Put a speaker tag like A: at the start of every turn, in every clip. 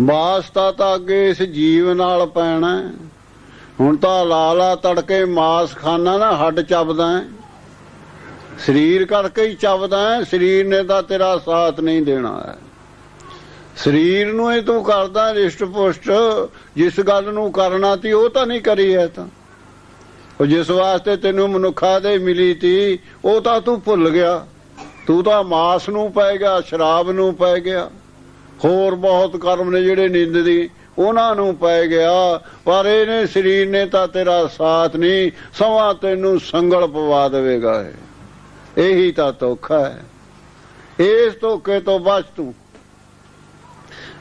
A: ਵਾਸਤਾ ਤਾਂ ਅੱਗੇ ਇਸ ਜੀਵ ਨਾਲ ਪੈਣਾ ਹੁਣ ਤਾਂ ਲਾਲਾ ਤੜਕੇ ਮਾਸ ਖਾਣਾ ਨਾ ਹੱਡ ਚੱਬਦਾ ਸਰੀਰ ਕਰਕੇ ਹੀ ਚੱਬਦਾ ਸਰੀਰ ਨੇ ਤਾਂ ਤੇਰਾ ਸਾਥ ਨਹੀਂ ਦੇਣਾ ਹੈ। ਸਰੀਰ ਨੂੰ ਹੀ ਤੂੰ ਕਰਦਾ ਰਿਸ਼ਟ ਪੁਸ਼ਟ, ਜਿਸ ਗੱਲ ਨੂੰ ਕਰਨਾ ਤੀ ਉਹ ਤਾਂ ਨਹੀਂ ਕਰੀ ਹੈ ਤਾਂ। ਉਹ ਜਿਸ ਵਾਸਤੇ ਤੈਨੂੰ ਮਨੁੱਖਾ ਦੇ ਮਿਲੀ ਤੀ, ਉਹ ਤਾਂ ਤੂੰ ਭੁੱਲ ਗਿਆ। ਤੂੰ ਤਾਂ ਮਾਸ ਨੂੰ ਪੈ ਗਿਆ, ਸ਼ਰਾਬ ਨੂੰ ਪੈ ਗਿਆ। ਹੋਰ ਬਹੁਤ ਕਰਮ ਨੇ ਜਿਹੜੇ ਨਿੰਦ ਦੀ, ਉਹਨਾਂ ਨੂੰ ਪੈ ਗਿਆ, ਪਰ ਇਹਨੇ ਸਰੀਰ ਨੇ ਤਾਂ ਤੇਰਾ ਸਾਥ ਨਹੀਂ ਸਵਾ ਤੈਨੂੰ ਸੰਗਲ ਪਵਾ ਦੇਵੇਗਾ ਇਹ। ਇਹੀ ਤਾਂ ਧੋਖਾ ਹੈ। ਇਸ ਧੋਖੇ ਤੋਂ ਬਚ ਤੂੰ।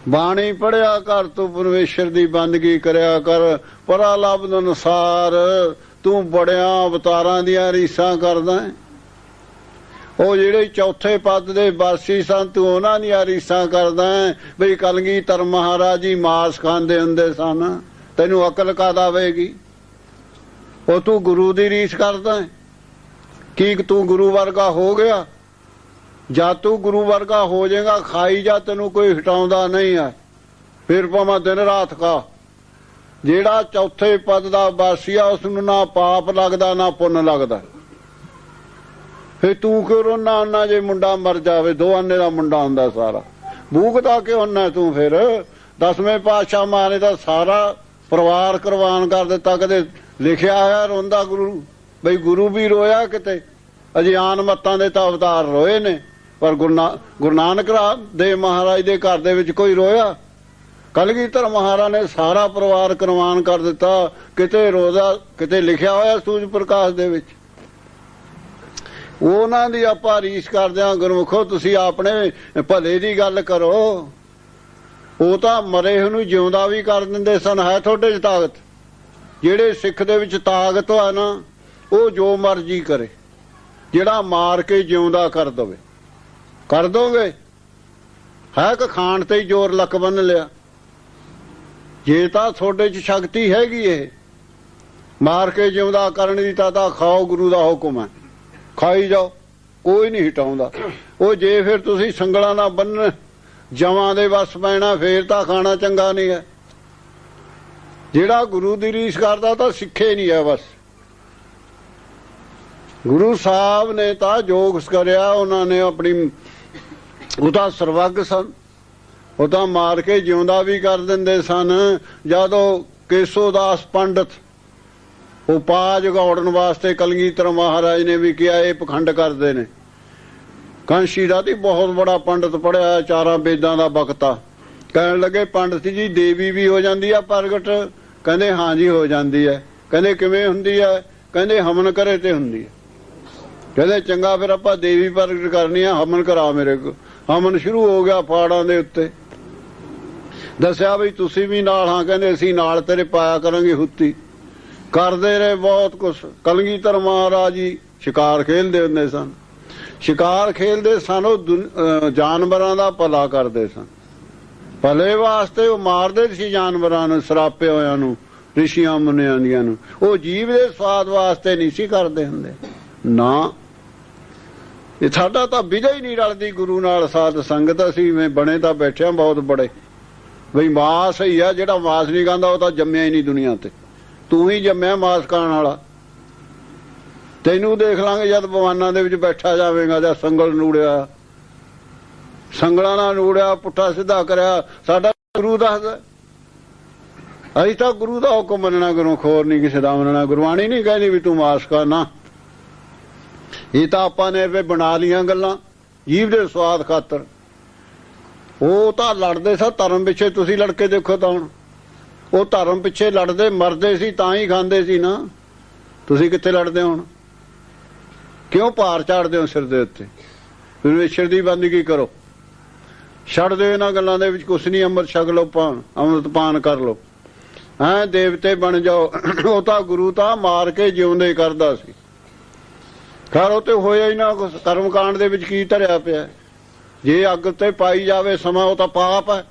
A: ਬਾਣੀ ਪੜਿਆ ਕਰ, ਤੂੰ ਪਰਮੇਸ਼ਰ ਦੀ ਬੰਦਗੀ ਕਰਿਆ ਕਰ ਪਰਾ ਅਨੁਸਾਰ ਤੂੰ ਬੜਿਆਂ ਅਵਤਾਰਾਂ ਦੀਆਂ ਰੀਸਾਂ ਕਰਦਾ ਹੈ। ਉਹ ਜਿਹੜੇ ਚੌਥੇ ਪਦ ਦੇ ਵਾਸੀ ਸਨ, ਤੂੰ ਉਹਨਾਂ ਦੀਆਂ ਰੀਸਾਂ ਕਰਦਾ ਹੈ ਕਲਗੀ ਕਲਗੀਧਰ ਮਹਾਰਾਜ ਜੀ ਮਾਸ ਖਾਂਦੇ ਹੁੰਦੇ ਸਨ। ਤੈਨੂੰ ਅਕਲ ਕਾਦ ਆਵੇਗੀ? ਉਹ ਤੂੰ ਗੁਰੂ ਦੀ ਰੀਸ ਕਰਦਾ ਹੈ। ਕੀ ਤੂੰ ਗੁਰੂ ਵਰਗਾ ਹੋ ਗਿਆ? ਜਾਂ ਤੂੰ ਗੁਰੂ ਵਰਗਾ ਹੋ ਜਾਏਗਾ, ਖਾਈ ਜਾ ਤੈਨੂੰ ਕੋਈ ਹਟਾਉਂਦਾ ਨਹੀਂ ਹੈ। ਫਿਰ ਭਾਵੇਂ ਦਿਨ ਰਾਤ ਖਾ। ਜਿਹੜਾ ਚੌਥੇ ਪਦ ਦਾ ਵਾਸੀ ਆ ਉਸ ਨੂੰ ਨਾ ਪਾਪ ਲੱਗਦਾ, ਨਾ ਪੁੰਨ ਲੱਗਦਾ। ਫੇ ਤੂੰ ਕਿਉਂ ਰੋਣਾ? ਨਾ ਜੇ ਮੁੰਡਾ ਮਰ ਜਾਵੇ ਦੋ ਆਨੇ ਦਾ ਮੁੰਡਾ ਹੁੰਦਾ ਸਾਰਾ। ਭੂਖਦਾ ਕਿਉਂ ਨਾ ਤੂੰ ਫਿਰ? ਦਸਵੇਂ ਪਾਤਸ਼ਾਹ ਮਾਰੇ ਦਾ ਸਾਰਾ ਪਰਿਵਾਰ ਕੁਰਬਾਨ ਕਰ ਦਿੱਤਾ। ਕਦੇ ਲਿਖਿਆ ਹੋਇਆ ਰੋਂਦਾ ਗੁਰੂ, ਬਈ ਗੁਰੂ ਵੀ ਰੋਇਆ ਕਿਤੇ? ਅਜਿਆਨ ਮੱਤਾਂ ਦੇ ਤਾਂ ਅਵਤਾਰ ਰੋਏ ਨੇ। ਪਰ ਗੁਰੂ ਗੁਰੂ ਨਾਨਕ ਰਾ- ਦੇ ਮਹਾਰਾਜ ਦੇ ਘਰ ਦੇ ਵਿੱਚ ਕੋਈ ਰੋਇਆ? ਕਲਗੀਧਰ ਮਹਾਰਾਜ ਨੇ ਸਾਰਾ ਪਰਿਵਾਰ ਕੁਰਬਾਨ ਕਰ ਦਿੱਤਾ। ਕਿਤੇ ਰੋਜ਼ਾ, ਕਿਤੇ ਲਿਖਿਆ ਹੋਇਆ ਸੂਰਜ ਪ੍ਰਕਾਸ਼ ਦੇ ਵਿੱਚ। ਉਹਨਾਂ ਦੀ ਆਪਾਂ ਰੀਸ ਕਰਦੇ ਹਾਂ, ਗੁਰਮੁਖੋ, ਤੁਸੀਂ ਆਪਣੇ ਭਲੇ ਦੀ ਗੱਲ ਕਰੋ। ਉਹ ਤਾਂ ਮਰੇ ਨੂੰ ਜਿਉਂਦਾ ਵੀ ਕਰ ਦਿੰਦੇ ਸਨ, ਹੈ ਤੁਹਾਡੇ 'ਚ ਤਾਕਤ? ਜਿਹੜੇ ਸਿੱਖ ਦੇ ਵਿੱਚ ਤਾਕਤ ਹੈ ਨਾ, ਉਹ ਜੋ ਮਰਜ਼ੀ ਕਰੇ। ਜਿਹੜਾ ਮਾਰ ਕੇ ਜਿਉਂਦਾ ਕਰ ਦਵੇ। ਕਰ ਦੋਗੇ? ਹੈ ਕਿ ਖਾਣ ਤੇ ਹੀ ਜ਼ੋਰ ਲੱਕ ਬੰਨ ਲਿਆ? ਜੇ ਤਾਂ ਤੁਹਾਡੇ 'ਚ ਸ਼ਕਤੀ ਹੈਗੀ ਏ, ਮਾਰ ਕੇ ਜਿਉਂਦਾ ਕਰਨ ਦੀ ਤਾਂ ਤਾਂ ਖਾਓ, ਗੁਰੂ ਦਾ ਹੁਕਮ ਹੈ। ਖਾਈ ਜਾਓ, ਕੋਈ ਨਹੀਂ ਹਟਾਉਂਦਾ। ਉਹ ਜੇ ਫਿਰ ਤੁਸੀਂ ਸੰਗਲਾਂ ਨਾਲ ਬੰਨ ਜਵਾਂ ਦੇ ਵਸ ਪੈਣਾ, ਫੇਰ ਤਾਂ ਖਾਣਾ ਚੰਗਾ ਨਹੀਂ ਹੈ। ਜਿਹੜਾ ਗੁਰੂ ਦੀ ਰੀਸ ਕਰਦਾ ਤਾਂ ਸਿੱਖੇ ਨਹੀਂ ਹੈ ਬਸ। ਗੁਰੂ ਸਾਹਿਬ ਨੇ ਤਾਂ ਜੋਗ ਕਰਿਆ, ਉਹਨਾਂ ਨੇ ਆਪਣੀ, ਉਹ ਤਾਂ ਸਰਵੱਗ ਸਨ। ਉਹ ਤਾਂ ਮਾਰ ਕੇ ਜਿਉਂਦਾ ਵੀ ਕਰ ਦਿੰਦੇ ਸਨ। ਜਦੋਂ ਕੇਸੋਦਾਸ ਪੰਡਤ ਉਹ ਪਾ ਜਗਾਉਣ ਵਾਸਤੇ ਕਲਗੀਧਰ ਮਹਾਰਾਜ ਨੇ ਵੀ ਕਿਹਾ, ਇਹ ਪਖੰਡ ਕਰਦੇ ਨੇ। ਕਾਂਸ਼ੀ ਦਾ ਦੀ ਬਹੁਤ ਬੜਾ ਪੰਡਤ ਪੜਿਆ ਚਾਰਾਂ ਵੇਦਾਂ ਦਾ ਬਖਤਾ। ਕਹਿਣ ਲੱਗੇ, ਪੰਡਤ ਜੀ, ਦੇਵੀ ਵੀ ਹੋ ਜਾਂਦੀ ਆ ਪ੍ਰਗਟ। ਕਹਿੰਦੇ, ਹਾਂ ਜੀ, ਹੋ ਜਾਂਦੀ ਹੈ ਕਹਿੰਦੇ, ਕਿਵੇਂ ਹੁੰਦੀ ਹੈ ਕਹਿੰਦੇ, ਹਮਨ ਕਰੇ ਤੇ ਹੁੰਦੀ ਹੈ ਕਹਿੰਦੇ, ਚੰਗਾ, ਫਿਰ ਆਪਾਂ ਦੇਵੀ ਪ੍ਰਗਟ ਕਰਨੀ ਆ, ਹਮਨ ਕਰਾ ਮੇਰੇ ਕੋ। ਹਮਨ ਸ਼ੁਰੂ ਹੋ ਗਿਆ ਫਾੜਾਂ ਦੇ ਉੱਤੇ। ਦੱਸਿਆ ਵੀ, ਤੁਸੀਂ ਵੀ ਨਾਲ ਹਾਂ, ਕਹਿੰਦੇ, ਅਸੀਂ ਨਾਲ ਤੇਰੇ ਪਾਇਆ ਕਰਾਂਗੇ ਹੁੱਤੀ। ਕਰਦੇ ਰਹੇ ਬਹੁਤ ਕੁਛ। ਕਲਗੀਧਰ ਮਹਾਰਾਜ ਜੀ ਸ਼ਿਕਾਰ ਖੇਲਦੇ ਹੁੰਦੇ ਸਨ। ਸ਼ਿਕਾਰ ਖੇਲਦੇ ਸਨ, ਉਹ ਦੁਨ- ਅਹ ਜਾਨਵਰਾਂ ਦਾ ਭਲਾ ਕਰਦੇ ਸਨ। ਭਲੇ ਵਾਸਤੇ ਉਹ ਮਾਰਦੇ ਸੀ ਜਾਨਵਰਾਂ ਨੂੰ, ਸਰਾਪੇ ਹੋਇਆਂ ਨੂੰ, ਰਿਸ਼ੀਆਂ ਮੁਨੀਆਂ ਦੀਆਂ ਨੂੰ। ਉਹ ਜੀਵ ਦੇ ਸਵਾਦ ਵਾਸਤੇ ਨਹੀਂ ਸੀ ਕਰਦੇ ਹੁੰਦੇ। ਨਾ। ਇਹ ਸਾਡਾ ਤਾਂ ਵਿਜਾ ਹੀ ਨਹੀਂ ਰਲਦੀ ਗੁਰੂ ਨਾਲ, ਸਾਧ ਸੰਗਤ ਅਸੀਂ ਮੈਂ ਬਣੇ ਤਾਂ ਬੈਠਿਆ ਬਹੁਤ ਬੜੇ। ਬਈ ਮਾਸ ਹੀ ਆ, ਜਿਹੜਾ ਮਾਸ ਨਹੀਂ ਖਾਂਦਾ ਉਹ ਤਾਂ ਜੰਮਿਆ ਹੀ ਨਹੀਂ ਦੁਨੀਆ ਤੇ। ਤੂੰ ਹੀ ਜੰਮਿਆ ਮਾਸ ਖਾਣ ਵਾਲਾ। ਤੈਨੂੰ ਦੇਖ ਲਾਂਗੇ ਜਦ ਬਵਾਨਾਂ ਦੇ ਵਿੱਚ ਬੈਠਾ ਜਾਵੇਂਗਾ ਜਾਂ ਸੰਗਲ ਨੂੜਿਆ। ਸੰਗਲਾਂ ਨਾਲ ਨੂੜਿਆ, ਪੁੱਠਾ ਸਿੱਧਾ ਕਰਿਆ। ਸਾਡਾ ਗੁਰੂ ਦੱਸਦਾ ਅਸੀਂ ਤਾਂ ਗੁਰੂ ਦਾ ਹੁਕਮ ਮੰਨਣਾ ਗੁਰੂ ਖੋਰ ਨਹੀਂ ਕਿਸੇ ਦਾ ਮੰਨਣਾ। ਗੁਰਬਾਣੀ ਨਹੀਂ ਕਹਿੰਦੀ ਵੀ ਤੂੰ ਮਾਸ ਖਾ ਨਾ। ਇਹ ਤਾਂ ਆਪਾਂ ਨੇ ਵੀ ਬਣਾ ਲੀਆਂ ਗੱਲਾਂ, ਜੀਵ ਦੇ ਸਵਾਦ ਖਾਤਰ। ਉਹ ਤਾਂ ਲੜਦੇ ਸਾ ਧਰਮ ਪਿੱਛੇ ਤੁਸੀਂ ਲੜ ਕੇ ਦੇਖੋ ਤਾਂ ਹੁਣ। ਉਹ ਧਰਮ ਪਿੱਛੇ ਲੜਦੇ, ਮਰਦੇ ਸੀ, ਤਾਂ ਹੀ ਖਾਂਦੇ ਸੀ ਨਾ। ਤੁਸੀਂ ਕਿੱਥੇ ਲੜਦੇ ਹੋ ਹੁਣ? ਕਿਉਂ ਭਾਰ ਝਾੜਦੇ ਹੋ ਸਿਰ ਦੇ ਉੱਤੇ? ਪਰਮੇਸ਼ਰ ਦੀ ਬੰਦਗੀ ਕਰੋ। ਛੱਡ ਦਿਓ ਇਹਨਾਂ ਗੱਲਾਂ ਦੇ ਵਿੱਚ, ਕੁਛ ਨਹੀਂ, ਅੰਮ੍ਰਿਤ ਛਕ ਲਓ ਪਾਣ ਅੰਮ੍ਰਿਤ ਪਾਨ ਕਰ ਲਓ। ਹੈਂ, ਦੇਵਤੇ ਬਣ ਜਾਓ। ਉਹ ਤਾਂ ਗੁਰੂ ਤਾਂ ਮਾਰ ਕੇ ਜਿਉਂਦੇ ਕਰਦਾ ਸੀ। ਖੈਰ, ਉਹ ਤੇ ਹੋਇਆ ਹੀ ਨਾ ਕੁਛ। ਕਰਮ ਕਾਂਡ ਦੇ ਵਿੱਚ ਕੀ ਧਰਿਆ ਪਿਆ? ਜੇ ਅੱਗ ਤੇ ਪਾਈ ਜਾਵੇ ਸਮਾਂ, ਉਹ ਤਾਂ ਪਾਪ ਹੈ।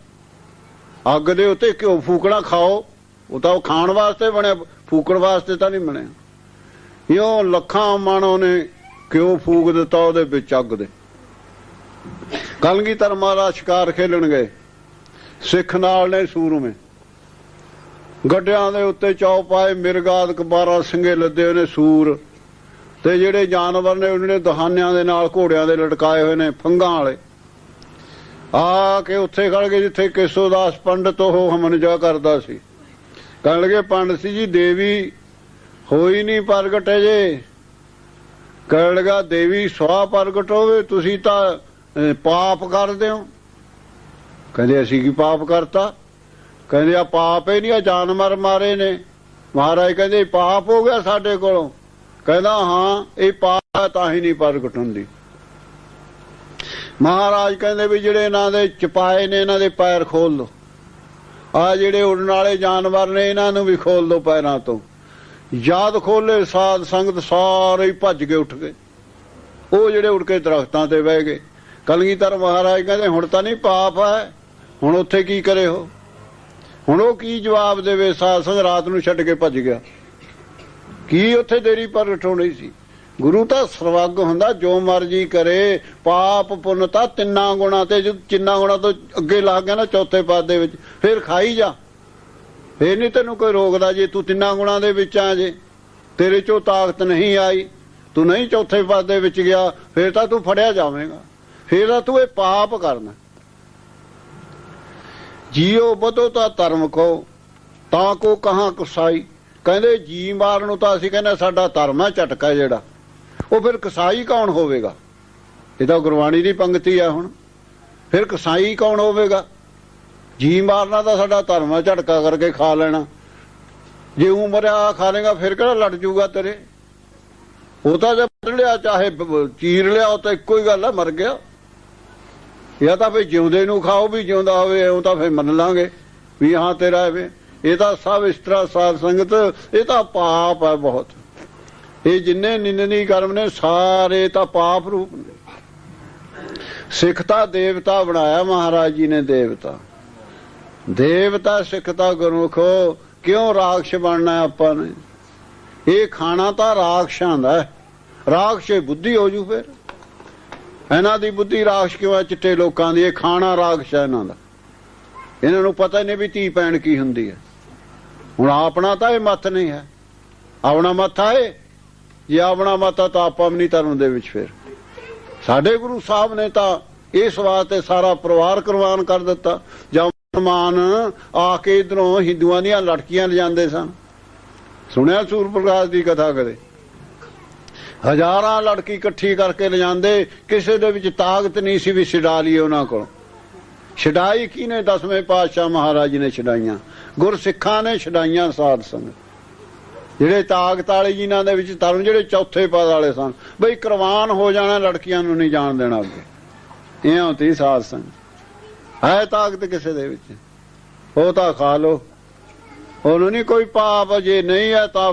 A: ਅੱਗ ਦੇ ਉੱਤੇ ਘਿਓ ਫੂਕਣਾ ਖਾਓ, ਉਹ ਤਾਂ ਉਹ ਖਾਣ ਵਾਸਤੇ ਬਣਿਆ, ਫੂਕਣ ਵਾਸਤੇ ਤਾਂ ਨਹੀਂ ਬਣਿਆ। ਇਉਂ ਲੱਖਾਂ ਮਣ ਉਹਨੇ ਘਿਓ ਫੂਕ ਦਿੱਤਾ ਉਹਦੇ ਵਿੱਚ ਅੱਗ ਦੇ। ਕਲਗੀਧਰ ਮਹਾਰਾਜ ਸ਼ਿਕਾਰ ਖੇਲਣ ਗਏ। ਸਿੱਖ ਨਾਲ ਨੇ ਸੂਰਮੇ। ਗੱਡਿਆਂ ਦੇ ਉੱਤੇ ਚੌ ਪਾਏ ਮਿਰਗਾਦ 12 ਸਿੰਘੇ ਲੱਦੇ ਹੋਏ ਸੂਰ। ਤੇ ਜਿਹੜੇ ਜਾਨਵਰ ਨੇ, ਉਹਨਾਂ ਨੇ ਦਹਾਨਿਆਂ ਦੇ ਨਾਲ ਘੋੜਿਆਂ ਦੇ ਲਟਕਾਏ ਹੋਏ ਨੇ, ਫੰਗਾਂ ਵਾਲੇ। ਆ ਕੇ ਉੱਥੇ ਖੜ ਗਏ ਜਿੱਥੇ ਕੇਸੋਦਾਸ ਪੰਡਤ ਉਹ ਹਮਨਜਾ ਕਰਦਾ ਸੀ। ਕਹਿਣ ਲੱਗੇ, ਪੰਡਤ ਸੀ ਜੀ, ਦੇਵੀ ਹੋਈ ਨਹੀਂ ਪ੍ਰਗਟ ਜੇ ਕਹਿਣ ਲੱਗਾ, ਦੇਵੀ ਸਵਾ ਪ੍ਰਗਟ ਹੋਵੇ, ਤੁਸੀਂ ਤਾਂ ਪਾਪ ਕਰਦੇ ਹੋ। ਕਹਿੰਦੇ, ਅਸੀਂ ਕੀ ਪਾਪ ਕਰਤਾ? ਕਹਿੰਦੇ ਆ ਪਾਪ ਹੀ ਨਹੀਂ ਆ ਜਾਨਵਰ ਮਾਰੇ ਨੇ। ਮਹਾਰਾਜ ਕਹਿੰਦੇ ਪਾਪ ਹੋ ਗਿਆ ਸਾਡੇ ਕੋਲੋਂ। ਕਹਿੰਦਾ, ਹਾਂ, ਇਹ ਪਾਪ ਹੈ ਤਾਂ ਹੀ ਨਹੀਂ ਪ੍ਰਗਟ ਹੁੰਦੀ। ਮਹਾਰਾਜ ਕਹਿੰਦੇ ਵੀ ਜਿਹੜੇ ਇਹਨਾਂ ਦੇ ਚਪਾਏ ਨੇ, ਇਹਨਾਂ ਦੇ ਪੈਰ ਖੋਲ ਲਓ। ਆ ਜਿਹੜੇ ਉੜਨ ਵਾਲੇ ਜਾਨਵਰ ਨੇ, ਇਹਨਾਂ ਨੂੰ ਵੀ ਖੋਲ ਲਓ ਪੈਰਾਂ ਤੋਂ। ਯਾਦ ਖੋਲੇ, ਸਾਧ ਸੰਗਤ ਸਾਰੇ ਹੀ ਭੱਜ ਕੇ ਉੱਠ ਗਏ। ਉਹ ਜਿਹੜੇ ਉੜ ਕੇ ਦਰਖਤਾਂ ਤੇ ਬਹਿ ਗਏ। ਕਲਗੀਧਰ ਮਹਾਰਾਜ ਕਹਿੰਦੇ, ਹੁਣ ਤਾਂ ਨਹੀਂ ਪਾਪ ਹੈ। ਹੁਣ ਉੱਥੇ ਕੀ ਕਰੇ ਹੋ? ਹੁਣ ਉਹ ਕੀ ਜਵਾਬ ਦੇਵੇ? ਸਾਧ ਸੰਗ ਰਾਤ ਨੂੰ ਛੱਡ ਕੇ ਭੱਜ ਗਿਆ। ਕੀ ਉੱਥੇ ਦੇਰੀ ਪਰ ਉਠਾਉਣੀ ਸੀ? ਗੁਰੂ ਤਾਂ ਸਰਵੱਗ ਹੁੰਦਾ, ਜੋ ਮਰਜ਼ੀ ਕਰੇ, ਪਾਪ ਪੁੰਨ ਤਾਂ ਤਿੰਨਾਂ ਗੁਣਾ ਤੇ, ਜਦ ਚਿੰਨਾ ਗੁਣਾ ਤੋਂ ਅੱਗੇ ਲੱਗ ਗਿਆ ਨਾ ਚੌਥੇ ਪਦ ਦੇ ਵਿੱਚ, ਫਿਰ ਖਾਈ ਜਾ। ਫੇਰ ਨਹੀਂ ਤੈਨੂੰ ਕੋਈ ਰੋਕਦਾ ਜੇ ਤੂੰ ਤਿੰਨਾਂ ਗੁਣਾ ਦੇ ਵਿੱਚ ਆ ਜੇ। ਤੇਰੇ ਚੋਂ ਤਾਕਤ ਨਹੀਂ ਆਈ, ਤੂੰ ਨਹੀਂ ਚੌਥੇ ਪਦ ਦੇ ਵਿੱਚ ਗਿਆ, ਫੇਰ ਤਾਂ ਤੂੰ ਫੜਿਆ ਜਾਵੇਂਗਾ। ਫੇਰ ਤਾਂ ਤੂੰ ਇਹ ਪਾਪ ਕਰਨਾ। ਜੀਓ ਬਦੋ ਤਾਂ ਧਰਮ ਕੋ, ਤਾਂ ਕੋ ਕਹਾਂ ਕਸਾਈ। ਕਹਿੰਦੇ ਜੀ ਮਾਰਨ ਨੂੰ ਤਾਂ ਅਸੀਂ ਕਹਿੰਦੇ ਸਾਡਾ ਧਰਮ ਹੈ ਝਟਕਾ ਜਿਹੜਾ। ਉਹ ਫਿਰ ਕਸਾਈ ਕੌਣ ਹੋਵੇਗਾ? ਇਹ ਤਾਂ ਗੁਰਬਾਣੀ ਦੀ ਪੰਕਤੀ ਆ ਹੁਣ। ਫਿਰ ਕਸਾਈ ਕੌਣ ਹੋਵੇਗਾ? ਜੀ ਮਾਰਨਾ ਤਾਂ ਸਾਡਾ ਧਰਮ ਹੈ ਝਟਕਾ ਕਰਕੇ ਖਾ ਲੈਣਾ। ਜੇ ਉਹ ਮਰਿਆ ਖਾ ਲੇਗਾ, ਫਿਰ ਕਿਹੜਾ ਲੜ ਜੂਗਾ ਤੇਰੇ? ਉਹ ਤਾਂ ਜੇ ਲਿਆ, ਚਾਹੇ ਚੀਰ ਲਿਆ, ਉਹ ਤਾਂ ਇੱਕੋ ਹੀ ਗੱਲ ਹੈ ਮਰ ਗਿਆ। ਇਹ ਤਾਂ ਵੀ ਜਿਉਂਦੇ ਨੂੰ ਖਾਓ ਵੀ ਜਿਉਂਦਾ ਹੋਵੇ ਉਹ ਤਾਂ ਫਿਰ ਮੰਨ ਲਾਂਗੇ ਵੀ ਹਾਂ ਤੇਰਾ ਹੈ ਇਹ ਤਾਂ ਸਭ ਇਸ ਤਰ੍ਹਾਂ ਸਾਧ ਸੰਗਤ, ਇਹ ਤਾਂ ਪਾਪ ਹੈ ਬਹੁਤ। ਇਹ ਜਿੰਨੇ ਨਿੰਦਨੀ ਕਰਮ ਨੇ, ਸਾਰੇ ਤਾਂ ਪਾਪ ਰੂਪ ਨੇ। ਸਿੱਖ ਤਾਂ ਦੇਵਤਾ ਬਣਾਇਆ ਮਹਾਰਾਜ ਜੀ ਨੇ ਦੇਵਤਾ। ਦੇਵਤਾ ਸਿੱਖਤਾ ਗੁਰਮੁਖੋ। ਕਿਉਂ ਰਾਖਸ਼ ਬਣਨਾ ਆਪਾਂ ਨੇ? ਇਹ ਖਾਣਾ ਤਾਂ ਰਾਖਸ਼ਾਂ ਦਾ ਹੈ। ਇਹ ਬੁੱਧੀ ਹੋ ਜੂ ਫਿਰ। ਇਹਨਾਂ ਦੀ ਬੁੱਧੀ ਰਾਖਸ਼ ਕਿਉਂ ਹੈ? ਚਿੱਟੇ ਲੋਕਾਂ ਦੀ। ਇਹ ਖਾਣਾ ਰਾਖਸ਼ ਹੈ ਇਹਨਾਂ ਦਾ। ਇਹਨਾਂ ਨੂੰ ਪਤਾ ਹੀ ਨਹੀਂ ਵੀ ਧੀ ਪੈਣ ਕੀ ਹੁੰਦੀ ਹੈ। ਹੁਣ ਆਪਣਾ ਤਾਂ ਇਹ ਮਤ ਨਹੀਂ ਹੈ। ਆਪਣਾ ਮੱਥਾ ਹੈ ਜੇ ਆਪਣਾ ਮਾਤਾ ਤਾਂ ਆਪਾਂ ਵੀ ਨਹੀਂ ਧਰਮ ਦੇ ਵਿੱਚ ਫਿਰ। ਸਾਡੇ ਗੁਰੂ ਸਾਹਿਬ ਨੇ ਤਾਂ ਇਸ ਵਾਸਤੇ ਸਾਰਾ ਪਰਿਵਾਰ ਕੁਰਬਾਨ ਕਰ ਦਿੱਤਾ। ਜਾਂ ਮੁਸਲਮਾਨ ਆ ਕੇ ਇਧਰੋਂ ਹਿੰਦੂਆਂ ਦੀਆਂ ਲੜਕੀਆਂ ਲਿਜਾਂਦੇ ਸਨ। ਸੁਣਿਆ ਸੂਰ ਪ੍ਰਕਾਸ਼ ਦੀ ਕਥਾ ਕਦੇ? ਹਜ਼ਾਰਾਂ ਲੜਕੀ ਇਕੱਠੀ ਕਰਕੇ ਲਿਜਾਂਦੇ, ਕਿਸੇ ਦੇ ਵਿੱਚ ਤਾਕਤ ਨਹੀਂ ਸੀ ਵੀ ਛਡਾ ਲਈਏ ਉਹਨਾਂ ਕੋਲ। ਛਡਾਈ ਕਿਨੇ ਦਸਵੇਂ ਪਾਤਸ਼ਾਹ ਮਹਾਰਾਜ ਨੇ ਛਡਾਈਆਂ। ਗੁਰਸਿੱਖਾਂ ਨੇ ਛਡਾਈਆਂ ਸਾਧ ਸੰਗਤ। ਜਿਹੜੇ ਤਾਕਤ ਵਾਲੇ ਜਿਨ੍ਹਾਂ ਦੇ ਵਿੱਚ ਧਰਮ ਜਿਹੜੇ ਚੌਥੇ ਪਦ ਵਾਲੇ ਸਨ, ਬਈ ਕੁਰਬਾਨ ਹੋ ਜਾਣਾ ਲੜਕੀਆਂ ਨੂੰ ਨਹੀਂ ਜਾਣ ਦੇਣਾ ਅੱਗੇ। ਇਹ ਹੁੰਦੀ ਸਾਧ ਸੰਗਤ। ਹੈ ਤਾਕਤ ਕਿਸੇ ਦੇ ਵਿੱਚ? ਉਹ ਤਾਂ ਖਾ ਲੋ ਉਹਨੂੰ ਨਹੀਂ ਕੋਈ ਪਾਪ, ਜੇ ਨਹੀਂ ਹੈ ਤਾਂ